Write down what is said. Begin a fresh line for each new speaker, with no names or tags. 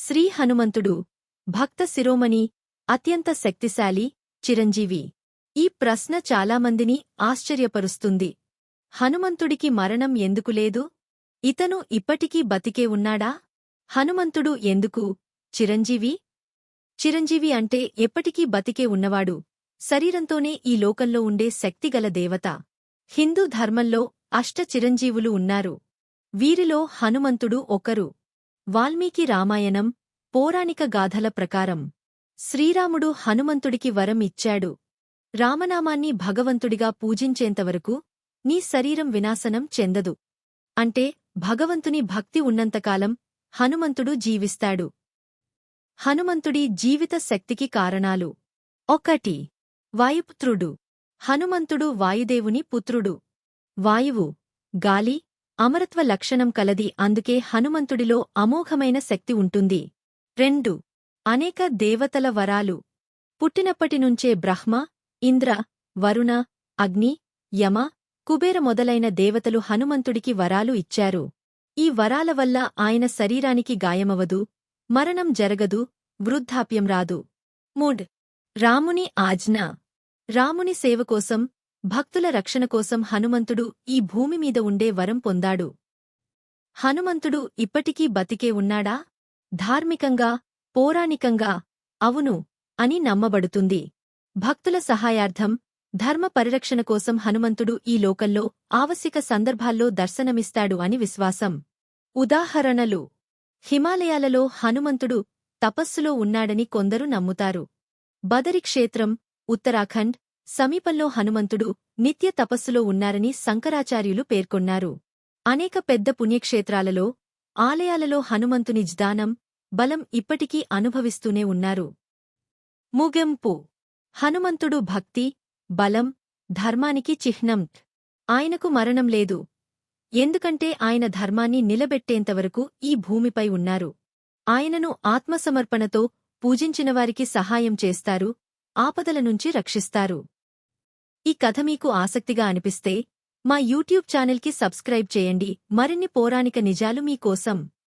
శ్రీ హనుమంతుడు భక్త శిరోమణి అత్యంత శక్తిశాలి చిరంజీవి. ఈ ప్రశ్న చాలామందిని ఆశ్చర్యపరుస్తుంది. హనుమంతుడికి మరణం ఎందుకు లేదు? ఇతను ఇప్పటికీ బతికే ఉన్నాడా? హనుమంతుడు ఎందుకు? చిరంజీవి? చిరంజీవి అంటే ఎప్పటికీ బతికే ఉన్నవాడు. శరీరంతోనే ఈ లోకంలో ఉండే శక్తిగల దేవత. హిందూ ధర్మంలో అష్ట చిరంజీవులు ఉన్నారు. వీరిలో హనుమంతుడు ఒకరు. వాల్మీకి రామాయణం పౌరాణిక గాథల ప్రకారం శ్రీరాముడు హనుమంతుడికి వరం ఇచ్చాడు. రామనామాన్ని భగవంతుడిగా పూజించేంతవరకు నీ శరీరం వినాశనం చెందదు. అంటే భగవంతుని భక్తి ఉన్నంతకాలం హనుమంతుడు జీవిస్తాడు. హనుమంతుడి జీవిత శక్తికి కారణాలు ఒకటి. వాయుపుత్రుడు. హనుమంతుడు వాయుదేవుని పుత్రుడు. వాయువు గాలి అమరత్వ లక్షణం కలది అందుకే హనుమంతుడిలో అమోఘమైన శక్తి ఉంటుంది. రెండు. అనేక దేవతల వరాలు. పుట్టినప్పటినుంచే బ్రహ్మ ఇంద్ర వరుణ అగ్ని యమ కుబేర మొదలైన దేవతలు హనుమంతుడికి వరాలు ఇచ్చారు. ఈ వరాల వల్ల ఆయన శరీరానికి గాయమవదు మరణం జరగదు వృద్ధాప్యం రాదు. మూడ్. రాముని ఆజ్ఞ. రాముని సేవకోసం భక్తుల రక్షణ కోసం హనుమంతుడు ఈ భూమి మీద ఉండే వరం పొందాడు. హనుమంతుడు ఇప్పటికీ బతికే ఉన్నాడా? ధార్మికంగా పౌరాణికంగా అవును అని నమ్మబడుతుంది. భక్తుల సహాయార్థం ధర్మ పరిరక్షణ కోసం హనుమంతుడు ఈ లోకల్లో ఆవశ్యక సందర్భాల్లో దర్శనమిస్తాడు అని విశ్వాసం. ఉదాహరణలు. హిమాలయాలలో హనుమంతుడు తపస్సులో ఉన్నాడని కొందరు నమ్ముతారు. బదరి క్షేత్రం ఉత్తరాఖండ్ సమీపంలో హనుమంతుడు నిత్య తపస్సులో ఉన్నారని శంకరాచార్యులు పేర్కొన్నారు. అనేక పెద్ద పుణ్యక్షేత్రాలలో ఆలయాలలో హనుమంతుని జ్దానం బలం ఇప్పటికీ అనుభవిస్తూనే ఉన్నారు. ముగింపు. హనుమంతుడు భక్తి బలం ధర్మానికి చిహ్నం. ఆయనకు మరణం లేదు. ఎందుకంటే ఆయన ధర్మాన్ని నిలబెట్టేంతవరకు ఈ భూమిపై ఉన్నారు. ఆయనను ఆత్మసమర్పణతో పూజించినవారికి సహాయం చేస్తారు ఆపదల నుంచి రక్షిస్తారు. ఈ కథ మీకు ఆసక్తిగా అనిపిస్తే మా యూట్యూబ్ ఛానల్కి సబ్స్క్రైబ్ చేయండి. మరిన్ని పౌరాణిక నిజాలు మీకోసం